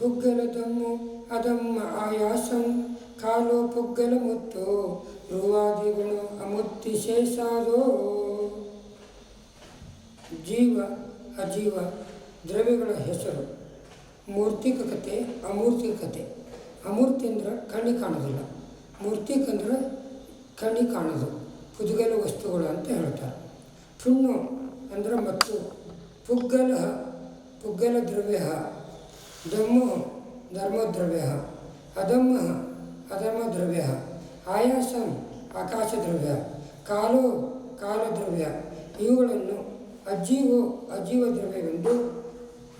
ಪುಗ್ಗಲ ದಮ್ಮು ಅದಮ್ಮ ಆಯಾಸಂ ಕಾಲು ಪುಗ್ಗಲ ಮುತ್ತು. ರುವಾದಿಗಳು ಅಮುತ್ತಿ ಶೇಷಾದೋ. ಜೀವ ಅಜೀವ ದ್ರವ್ಯಗಳ ಹೆಸರು. ಮೂರ್ತಿಕ ಕತೆ ಅಮೂರ್ತಿಕ ಕತೆ. ಅಮೂರ್ತಿ ಅಂದ್ರೆ ಕಣ್ಣಿ ಕಾಣೋದಿಲ್ಲ. ಮೂರ್ತಿಕ ಅಂದ್ರೆ ಕಣ್ಣಿ ಕಾಣೋದು. ಪುದುಗಲ ವಸ್ತುಗಳು ಅಂತ ಹೇಳ್ತಾರೆ. ಪುಣ್ಣು ಅಂದ್ರೆ ಮತ್ತು. ಪುಗ್ಗಲ ಪುಗ್ಗಲ ದ್ರವ್ಯ ದಮ್ಮು ಧರ್ಮದ್ರವ್ಯ. ಅಧಮ್ಮ ಅಧರ್ಮದ್ರವ್ಯ. ಆಯಾಸಂ ಆಕಾಶ ದ್ರವ್ಯ ಕಾಲು ಕಾಲದ್ರವ್ಯ. ಇವುಗಳನ್ನು ಅಜೀವೋ ಅಜೀವ ದ್ರವ್ಯವೆಂದು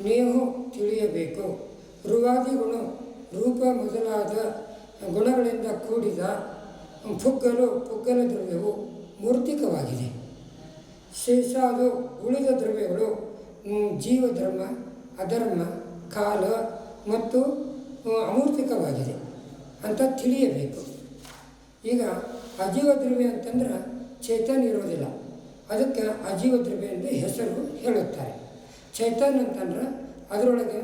ನೀವು ತಿಳಿಯಬೇಕು. ರುವಾದಿ ಗುಣ ರೂಪ ಮೊದಲಾದ ಗುಣಗಳಿಂದ ಕೂಡಿದ ಪುಗ್ಗಲು ಪುಗ್ಗಲ ದ್ರವ್ಯವು ಮೂರ್ತಿಕವಾಗಿದೆ. ಶೇಷಾದು ಉಳಿದ ದ್ರವ್ಯಗಳು ಜೀವಧರ್ಮ, ಅಧರ್ಮ ಕಾಲ ಮತ್ತು ಅಮೂರ್ತಿಕವಾಗಿದೆ. ಅಂತ ತಿಳಿಯಬೇಕು. ಈಗ ಅಜೀವ ದ್ರವ್ಯ ಅಂತಂದ್ರೆ ಚೈತನ್ಯ ಇರೋದಿಲ್ಲ. ಅದಕ್ಕೆ ಅಜೀವ ದ್ರವ್ಯ ಎಂದು ಹೆಸರು ಹೇಳುತ್ತಾರೆ. ಚೈತನ್ ಅಂತಂದ್ರೆ ಅದರೊಳಗೆ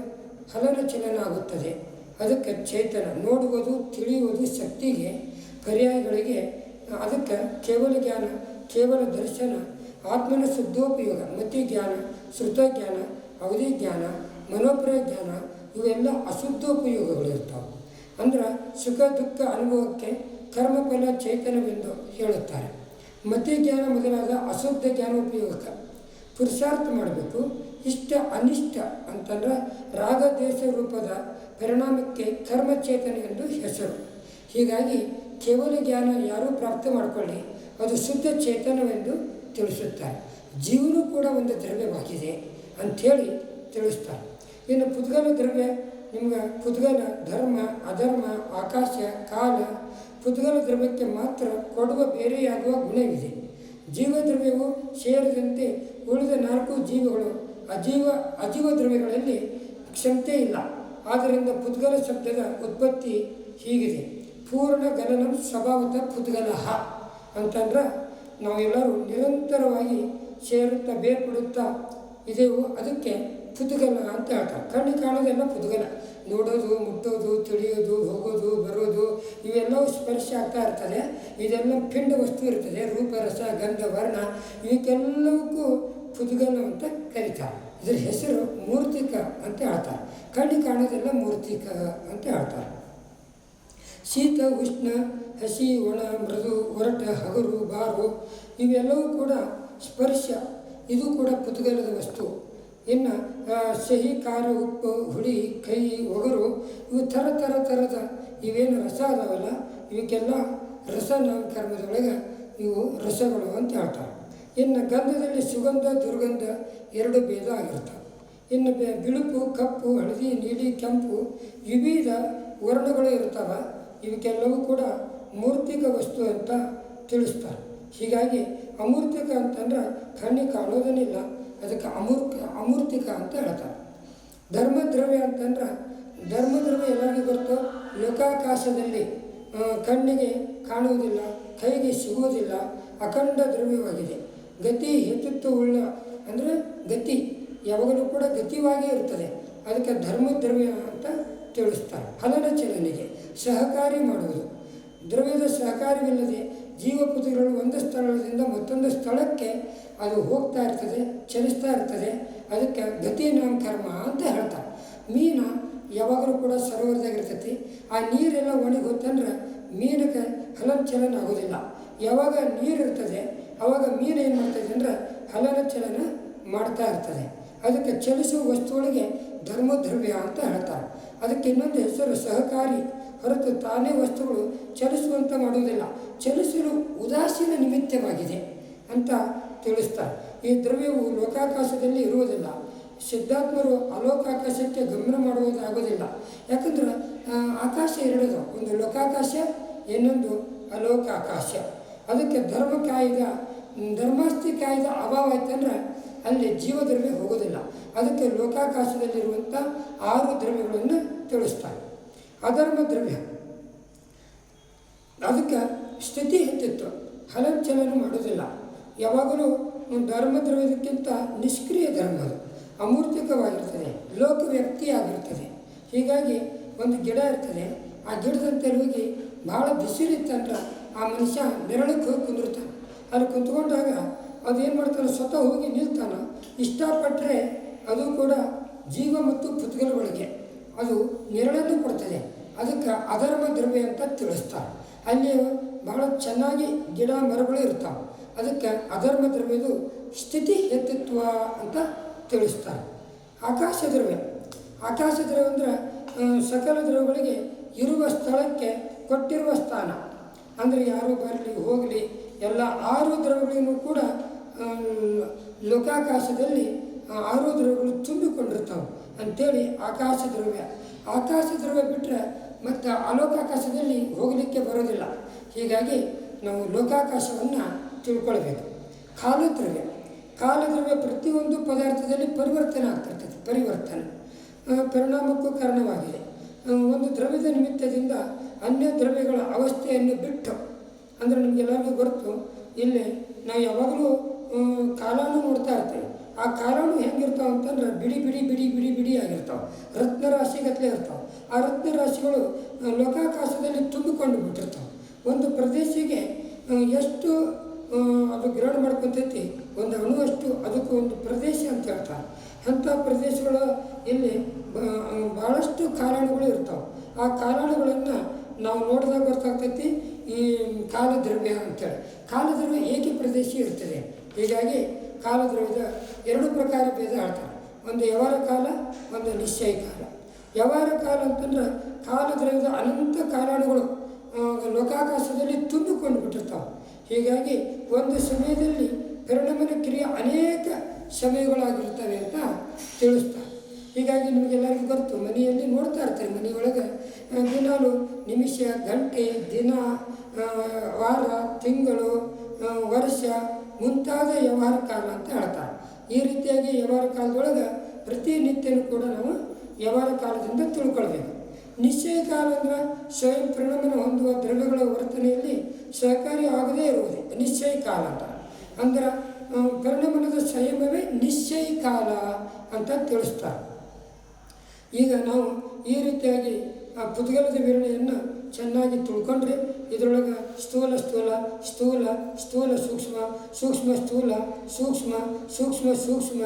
ಹಲನ ಚಲನ ಆಗುತ್ತದೆ. ಅದಕ್ಕೆ ಚೇತನ ನೋಡುವುದು, ತಿಳಿಯುವುದು ಶಕ್ತಿಗೆ ಪರ್ಯಾಯಗಳಿಗೆ, ಅದಕ್ಕೆ ಕೇವಲ ಜ್ಞಾನ, ಕೇವಲ ದರ್ಶನ, ಆತ್ಮನ ಶುದ್ಧೋಪಯೋಗ, ಮತಿ ಜ್ಞಾನ ಶ್ರುತ ಜ್ಞಾನ ಅವಧಿ ಜ್ಞಾನ ಮನೋಪ್ರಯ ಜ್ಞಾನ ಇವೆಲ್ಲ ಅಶುದ್ಧೋಪಯೋಗಗಳು ಇರ್ತಾವೆ ಅಂದ್ರೆ ಸುಖ ದುಃಖ ಅನುಭವಕ್ಕೆ ಕರ್ಮಫಲ ಚೇತನವೆಂದು ಹೇಳುತ್ತಾರೆ. ಮತಿ ಜ್ಞಾನ ಮೊದಲಾದ ಅಶುದ್ಧ ಜ್ಞಾನೋಪಯೋಗಕ್ಕೆ ಪುರುಷಾರ್ಥ ಮಾಡಬೇಕು, ಇಷ್ಟ ಅನಿಷ್ಟ ಅಂತಂದ್ರೆ ರಾಗ ದೇಶ ರೂಪದ ಪರಿಣಾಮಕ್ಕೆ ಕರ್ಮಚೇತನ ಎಂದು ಹೆಸರು. ಹೀಗಾಗಿ ಕೇವಲ ಜ್ಞಾನ ಯಾರೂ ಪ್ರಾಪ್ತ ಮಾಡಿಕೊಳ್ಳಿ, ಅದು ಶುದ್ಧ ಚೇತನವೆಂದು ತಿಳಿಸುತ್ತಾರೆ. ಜೀವನೂ ಕೂಡ ಒಂದು ದ್ರವ್ಯವಾಗಿದೆ ಅಂಥೇಳಿ ತಿಳಿಸ್ತಾರೆ ಇನ್ನು ಪುದ್ಗಲ ದ್ರವ್ಯ ನಿಮ್ಗೆ ಪುದ್ಗಲ ಧರ್ಮ, ಅಧರ್ಮ, ಆಕಾಶ, ಕಾಲ, ಪುದ್ಗಲ ದ್ರವ್ಯಕ್ಕೆ ಮಾತ್ರ ಕೊಡುವ ಬೇರೆಯಾಗುವ ಗುಣವಿದೆ. ಜೀವದ್ರವ್ಯವು ಸೇರಿದಂತೆ ಉಳಿದ ನಾಲ್ಕು ಜೀವಗಳು ಅಜೀವ ಅಜೀವ ದ್ರವ್ಯಗಳಲ್ಲಿ ಕ್ಷಮತೆ ಇಲ್ಲ. ಆದ್ದರಿಂದ ಪುದ್ಗಲ ಶಬ್ದದ ಉತ್ಪತ್ತಿ ಹೀಗಿದೆ. ಪೂರ್ಣ ಗಲನ ಸ್ವಭಾವತ ಪುದ್ಗಲಹ ಅಂತಂದ್ರೆ ನಾವೆಲ್ಲರೂ ನಿರಂತರವಾಗಿ ಸೇರುತ್ತಾ ಬೇರ್ಪಡುತ್ತಾ ಇದೆವು ಅದಕ್ಕೆ ಪುದ್ಗಲ ಅಂತ ಹೇಳ್ತಾರೆ. ಕಣ್ಣು ಕಾಣೋದೆಲ್ಲ ಪುದುಗಲ ನೋಡೋದು, ಮುಟ್ಟೋದು, ತಿಳಿಯೋದು, ಹೋಗೋದು, ಬರೋದು, ಇವೆಲ್ಲವೂ ಸ್ಪರ್ಶ ಆಗ್ತಾ ಇರ್ತದೆ. ಇದೆಲ್ಲ ಪಿಂಡ ವಸ್ತು ಇರ್ತದೆ. ರೂಪ, ರಸ, ಗಂಧ, ವರ್ಣ ಇವಕ್ಕೆಲ್ಲವಕ್ಕೂ ಪುದುಗನ ಅಂತ ಕರೀತಾರೆ. ಇದ್ರ ಹೆಸರು ಮೂರ್ತಿಕ ಅಂತ ಹೇಳ್ತಾರೆ. ಕಣ್ಣು ಕಾಣೋದೆಲ್ಲ ಮೂರ್ತಿಕ ಅಂತ ಹೇಳ್ತಾರೆ. ಶೀತ, ಉಷ್ಣ, ಹಸಿ, ಒಣ, ಮೃದು, ಒರಟ, ಹಗರು, ಬಾರು, ಇವೆಲ್ಲವೂ ಕೂಡ ಸ್ಪರ್ಶ. ಇದು ಕೂಡ ಪುದುಗಲದ ವಸ್ತು. ಇನ್ನು ಸಿಹಿ, ಖಾರ, ಉಪ್ಪು, ಹುಳಿ, ಕೈ, ಒಗರು, ಇವು ಥರ ಥರ, ಥರದ ಇವೇನು ರಸ ಅದಾವಲ್ಲ ಇವಕ್ಕೆಲ್ಲ ರಸ ನಾಮಕರ್ಮದೊಳಗೆ ಇವು ರಸಗಳು ಅಂತ ಹೇಳ್ತಾರೆ. ಇನ್ನು ಗಂಧದಲ್ಲಿ ಸುಗಂಧ, ದುರ್ಗಂಧ ಎರಡು ಭೇದ ಆಗಿರ್ತವೆ. ಇನ್ನು ಬಿಳುಪು, ಕಪ್ಪು, ಹಳದಿ, ನೀಲಿ, ಕೆಂಪು, ವಿವಿಧ ವರ್ಣಗಳು ಇರ್ತವೆ. ಇವಕ್ಕೆಲ್ಲವೂ ಕೂಡ ಮೂರ್ತಿಕ ವಸ್ತು ಅಂತ ತಿಳಿಸ್ತಾರೆ. ಹೀಗಾಗಿ ಅಮೂರ್ತಿಕ ಅಂತಂದ್ರೆ ಕಣ್ಣಿಗೆ ಕಾಣೋದನ್ನಿಲ್ಲ. ಅದಕ್ಕೆ ಅಮೂರ್ಕ ಅಮೂರ್ತಿಕ ಅಂತ ಹೇಳ್ತಾರೆ. ಧರ್ಮದ್ರವ್ಯ ಅಂತಂದ್ರೆ ಧರ್ಮದ್ರವ್ಯ ಎಲ್ಲರಿಗೂ ಗೊತ್ತು. ಲೋಕಾಕಾಶದಲ್ಲಿ ಕಣ್ಣಿಗೆ ಕಾಣುವುದಿಲ್ಲ, ಕೈಗೆ ಸಿಗುವುದಿಲ್ಲ, ಅಖಂಡ ದ್ರವ್ಯವಾಗಿದೆ. ಗತಿ ಹೆಚ್ಚುತ್ತವುಳ್ಳ ಅಂದರೆ ಗತಿ ಯಾವಾಗಲೂ ಕೂಡ ಗತಿವಾಗಿ ಇರ್ತದೆ. ಅದಕ್ಕೆ ಧರ್ಮದ್ರವ್ಯ ಅಂತ ತಿಳಿಸ್ತಾರೆ. ಹಲನ ಚಲನೆಗೆ ಸಹಕಾರಿ ಮಾಡುವುದು. ದ್ರವ್ಯದ ಸಹಕಾರವಿಲ್ಲದೆ ಜೀವಪುತ್ರಗಳು ಒಂದು ಸ್ಥಳದಿಂದ ಮತ್ತೊಂದು ಸ್ಥಳಕ್ಕೆ ಅದು ಹೋಗ್ತಾ ಇರ್ತದೆ, ಚಲಿಸ್ತಾ ಇರ್ತದೆ, ಅದಕ್ಕೆ ಗತಿ ಕರ್ಮ ಅಂತ ಹೇಳ್ತಾರೆ. ಮೀನು ಯಾವಾಗಲೂ ಕೂಡ ಸರೋವರದಾಗಿರ್ತೈತಿ. ಆ ನೀರೆಲ್ಲ ಒಣಗಿ ಹೋತಂದ್ರೆ ಮೀನಿಗೆ ಹಲನ ಚಲನ ಆಗೋದಿಲ್ಲ. ಯಾವಾಗ ನೀರು ಇರ್ತದೆ ಆವಾಗ ಮೀನು ಏನು ಮಾಡ್ತದೆ ಅಂದ್ರೆ ಹಲನ ಚಲನ ಮಾಡ್ತಾ ಇರ್ತದೆ. ಅದಕ್ಕೆ ಚಲಿಸುವ ವಸ್ತುಗಳಿಗೆ ಧರ್ಮದ್ರವ್ಯ ಅಂತ ಹೇಳ್ತಾರೆ. ಅದಕ್ಕೆ ಇನ್ನೊಂದು ಹೆಸರು ಸಹಕಾರಿ ಹೊರತು ತಾನೇ ವಸ್ತುಗಳು ಚಲಿಸುವಂತ ಮಾಡುವುದಿಲ್ಲ. ಚಲಿಸಲು ಉದಾಸೀನ ನಿಮಿತ್ತವಾಗಿದೆ ಅಂತ ತಿಳಿಸ್ತಾರೆ. ಈ ದ್ರವ್ಯವು ಲೋಕಾಕಾಶದಲ್ಲಿ ಇರುವುದಿಲ್ಲ. ಸಿದ್ಧಾತ್ಮರು ಅಲೋಕಾಕಾಶಕ್ಕೆ ಗಮನ ಮಾಡುವುದಾಗೋದಿಲ್ಲ ಯಾಕಂದ್ರೆ ಆಕಾಶ ಎರಡದು. ಒಂದು ಲೋಕಾಕಾಶ, ಇನ್ನೊಂದು ಅಲೋಕಾಕಾಶ. ಅದಕ್ಕೆ ಧರ್ಮ ಕಾಯ್ದ, ಧರ್ಮಾಸ್ತಿ ಕಾಯ್ದ ಅಭಾವ ಆಯ್ತಂದ್ರೆ ಅಲ್ಲಿ ಜೀವದ್ರವ್ಯ ಹೋಗೋದಿಲ್ಲ ಅದಕ್ಕೆ ಲೋಕಾಕಾಶದಲ್ಲಿರುವಂಥ ಆರು ದ್ರವ್ಯಗಳನ್ನು ತಿಳಿಸ್ತಾರೆ. ಅಧರ್ಮ ದ್ರವ್ಯ. ಅದಕ್ಕೆ ಸ್ಥಿತಿ ಹೆಚ್ಚಿತ್ತು ಹಲಚಲನ ಮಾಡೋದಿಲ್ಲ. ಯಾವಾಗಲೂ ಧರ್ಮ ದ್ರವ್ಯಕ್ಕಿಂತ ನಿಷ್ಕ್ರಿಯ ಧರ್ಮ ಅದು. ಅಮೂರ್ತಿಕವಾಗಿರ್ತದೆ. ಲೋಕ ವ್ಯಕ್ತಿಯಾಗಿರ್ತದೆ. ಹೀಗಾಗಿ ಒಂದು ಗಿಡ ಇರ್ತದೆ. ಆ ಗಿಡದಂತೆ ಹೋಗಿ ಭಾಳ ಬಿಸಿಲಿತ್ತಂದ್ರೆ ಆ ಮನುಷ್ಯ ನೆರಳಕ್ಕೆ ಹೋಗಿ ಕುಂದಿರ್ತಾನೆ ಅಲ್ಲಿ ಕುಂತ್ಕೊಂಡಾಗ ಅದೇನು ಮಾಡ್ತಾನೆ ಸ್ವತಃ ಹೋಗಿ ನಿಲ್ತಾನೆ ಇಷ್ಟಪಟ್ಟರೆ ಅದು ಕೂಡ ಜೀವ ಮತ್ತು ಪುತ್ಗಲಗಳಿಗೆ ಅದು ನೆರಳನ್ನು ಕೊಡ್ತದೆ. ಅದಕ್ಕೆ ಅಧರ್ಮ, ದ್ರವ್ಯ ಅಂತ ತಿಳಿಸ್ತಾರೆ. ಅಲ್ಲಿ ಬಹಳ ಚೆನ್ನಾಗಿ ಗಿಡ ಮರಗಳು ಇರ್ತಾವೆ. ಅದಕ್ಕೆ ಅಧರ್ಮ ದ್ರವ್ಯದು ಸ್ಥಿತಿ ಹೆತ್ತಿತ್ವ ಅಂತ ತಿಳಿಸ್ತಾರೆ. ಆಕಾಶ ದ್ರವ್ಯ. ಆಕಾಶ ದ್ರವ್ಯ ಅಂದರೆ ಸಕಲ ದ್ರವ್ಯಗಳಿಗೆ ಇರುವ ಸ್ಥಳಕ್ಕೆ ಕೊಟ್ಟಿರುವ ಸ್ಥಾನ. ಅಂದರೆ ಯಾರು ಬರಲಿ, ಹೋಗಲಿ, ಎಲ್ಲ ಆರು ದ್ರವ್ಯಗಳನ್ನು ಕೂಡ ಲೋಕಾಕಾಶದಲ್ಲಿ ಆರು ದ್ರವ್ಯಗಳು ತುಂಬಿಕೊಂಡಿರ್ತಾವೆ. ಅಂಥೇಳಿ ಆಕಾಶ ದ್ರವ್ಯ. ಆಕಾಶ ದ್ರವ್ಯ ಬಿಟ್ಟರೆ ಮತ್ತು ಅಲೋಕಾಕಾಶದಲ್ಲಿ ಹೋಗಲಿಕ್ಕೆ ಬರೋದಿಲ್ಲ. ಹೀಗಾಗಿ ನಾವು ಲೋಕಾಕಾಶವನ್ನು ತಿಳ್ಕೊಳ್ಬೇಕು. ಕಾಲದ್ರವ್ಯ ಕಾಲದ್ರವ್ಯ ಪ್ರತಿಯೊಂದು ಪದಾರ್ಥದಲ್ಲಿ ಪರಿವರ್ತನೆ ಆಗ್ತಿರ್ತದೆ. ಪರಿವರ್ತನೆ. ಪರಿಣಾಮಕ್ಕೂ ಕಾರಣವಾಗಿದೆ. ಒಂದು ದ್ರವ್ಯದ ನಿಮಿತ್ತದಿಂದ ಅನ್ಯ ದ್ರವ್ಯಗಳ ಅವಸ್ಥೆಯನ್ನು ಬಿಟ್ಟು, ಅಂದರೆ ನಮಗೆಲ್ಲರಿಗೂ ಗೊತ್ತು, ಇಲ್ಲಿ ನಾವು ಯಾವಾಗಲೂ ಕಾಲನೂ ನೋಡ್ತಾ ಇರ್ತೀವಿ ಆ ಕಾರಣವು ಹೆಂಗಿರ್ತಾವೆ ಅಂತಂದ್ರೆ ಬಿಡಿ ಬಿಡಿ ಬಿಡಿ ಬಿಡಿ ಬಿಡಿ ಆಗಿರ್ತಾವೆ. ರತ್ನ ರಾಶಿಗಟ್ಟಲೆ ಇರ್ತಾವೆ. ಆ ರತ್ನ ರಾಶಿಗಳು ಲೋಕಾಕಾಶದಲ್ಲಿ ತುಂಬಿಕೊಂಡು ಬಿಟ್ಟಿರ್ತಾವೆ. ಒಂದು ಪ್ರದೇಶಕ್ಕೆ ಎಷ್ಟು ಅದು ಗ್ರಹಣ ಮಾಡ್ಕೊತೈತಿ, ಒಂದು ಅಣುವಷ್ಟು, ಅದಕ್ಕೆ ಒಂದು ಪ್ರದೇಶ ಅಂತ ಹೇಳ್ತಾರೆ. ಅಂಥ ಪ್ರದೇಶಗಳು ಇಲ್ಲಿ ಭಾಳಷ್ಟು ಕಾರಣಗಳು ಇರ್ತಾವೆ. ಆ ಕಾರಣಗಳನ್ನು ನಾವು ನೋಡಿದಾಗ ಗೊತ್ತಾಗ್ತೈತಿ, ಈ ಕಾಲದ್ರವ್ಯ ಅಂತೇಳಿ. ಕಾಲದ್ರವ್ಯ ಏಕೆ ಪ್ರದೇಶ ಇರ್ತದೆ? ಹೀಗಾಗಿ ಕಾಲದ್ರವ್ಯದ ಎರಡು ಪ್ರಕಾರ ಭೇದ ಆಡ್ತಾರೆ. ಒಂದು ಯವರ ಕಾಲ, ಒಂದು ನಿಶ್ಚಯ ಕಾಲ. ಯವರ ಕಾಲ ಅಂತಂದ್ರೆ ಕಾಲದ್ರವ್ಯದ ಅನಂತ ಕಾರಣಗಳು ಲೋಕಾಕಾಶದಲ್ಲಿ ತುಂಬಿಕೊಂಡು ಬಿಟ್ಟಿರ್ತಾವೆ. ಹೀಗಾಗಿ ಒಂದು ಸಮಯದಲ್ಲಿ ಪರಿಣಾಮದ ಕ್ರಿಯೆ ಅನೇಕ ಸಮಯಗಳಾಗಿರ್ತವೆ ಅಂತ ತಿಳಿಸ್ತಾರೆ. ಹೀಗಾಗಿ ನಿಮಗೆಲ್ಲರಿಗೂ ಗೊತ್ತು, ಮನೆಯಲ್ಲಿ ನೋಡ್ತಾ ಇರ್ತಾರೆ ಮನೆಯೊಳಗೆ ದಿನಾಲು, ನಿಮಿಷ, ಗಂಟೆ, ದಿನ ವಾರ, ತಿಂಗಳು ವರ್ಷ ಮುಂತಾದ ವ್ಯವಹಾರ ಕಾಲ ಅಂತ ಹೇಳ್ತಾರೆ. ಈ ರೀತಿಯಾಗಿ ವ್ಯವಹಾರ ಕಾಲದೊಳಗೆ ಪ್ರತಿನಿತ್ಯನೂ ಕೂಡ ನಾವು ವ್ಯವಹಾರ ಕಾಲದಿಂದ ತಿಳ್ಕೊಳ್ಬೇಕು. ನಿಶ್ಚಯ ಕಾಲ ಅಂದ್ರೆ ಸ್ವಯಂ ಪರಿಣಾಮನ ಹೊಂದುವ ದ್ರವ್ಯಗಳ ವರ್ತನೆಯಲ್ಲಿ ಸಹಕಾರಿಯಾಗದೇ ಇರುವುದು. ನಿಶ್ಚಯ ಕಾಲ ಅಂತ. ಅಂದ್ರೆ ಆ, ಸ್ವಯಂವೇ ನಿಶ್ಚಯ ಕಾಲ ಅಂತ ತಿಳಿಸ್ತಾರೆ. ಈಗ ನಾವು ಈ ರೀತಿಯಾಗಿ ಆ ಪುದ್ಗಲದ ವಿವರಣೆಯನ್ನು ಚೆನ್ನಾಗಿ ತಿಳ್ಕೊಂಡ್ರೆ ಇದರೊಳಗೆ ಸ್ಥೂಲ ಸ್ಥೂಲ ಸ್ಥೂಲ ಸ್ಥೂಲ ಸೂಕ್ಷ್ಮ ಸೂಕ್ಷ್ಮ ಸ್ಥೂಲ, ಸೂಕ್ಷ್ಮ ಸೂಕ್ಷ್ಮ ಸೂಕ್ಷ್ಮ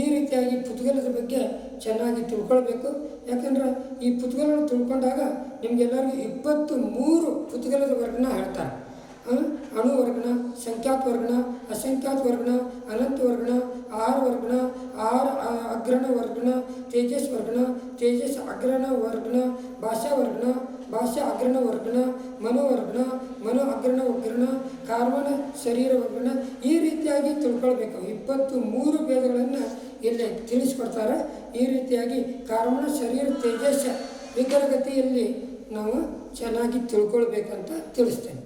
ಈ ರೀತಿಯಾಗಿ ಪುದ್ಗಲದ ಬಗ್ಗೆ ಚೆನ್ನಾಗಿ ತಿಳ್ಕೊಳ್ಬೇಕು. ಯಾಕಂದ್ರೆ ಈ ಪುತ್ಗಲನ್ನು ತಿಳ್ಕೊಂಡಾಗ ನಿಮಗೆಲ್ಲರಿಗೂ ಇಪ್ಪತ್ತು ಮೂರು ಪುದ್ಗಲದ ವರ್ಗನ ಹೇಳ್ತಾರೆ. ಆ, ಅಣು ವರ್ಗಣ ಸಂಖ್ಯಾತ ವರ್ಗಣ ಅಸಂಖ್ಯಾತ ವರ್ಗಣ ಅನಂತ ವರ್ಗಣ ಆಹಾರ ವರ್ಗಣ ಆಹಾರ ಅಗ್ರಣ ವರ್ಗಣ ತೇಜಸ್ ವರ್ಗಣ ತೇಜಸ್ ಅಗ್ರಣ ವರ್ಗಣ ಭಾಷಾ ವರ್ಗಣ ಭಾಷಾ ಅಗ್ರಣ ವರ್ಗಣ ಮನೋವರ್ಗಣ ಮನೋ ಅಗ್ರಣ ವರ್ಗಣ ಕಾರ್ಮಣ ಶರೀರ ವರ್ಗಣ ಈ ರೀತಿಯಾಗಿ ತಿಳ್ಕೊಳ್ಬೇಕು. ಇಪ್ಪತ್ತು ಮೂರು ಭೇದಗಳನ್ನು ಇಲ್ಲಿ ತಿಳಿಸ್ಕೊಡ್ತಾರೆ. ಈ ರೀತಿಯಾಗಿ ಕಾರ್ಮಣ ಶರೀರ ತೇಜಸ್ ವಿಕರಗತಿಯಲ್ಲಿ ನಾವು ಚೆನ್ನಾಗಿ ತಿಳ್ಕೊಳ್ಬೇಕಂತ ತಿಳಿಸ್ತೇನೆ.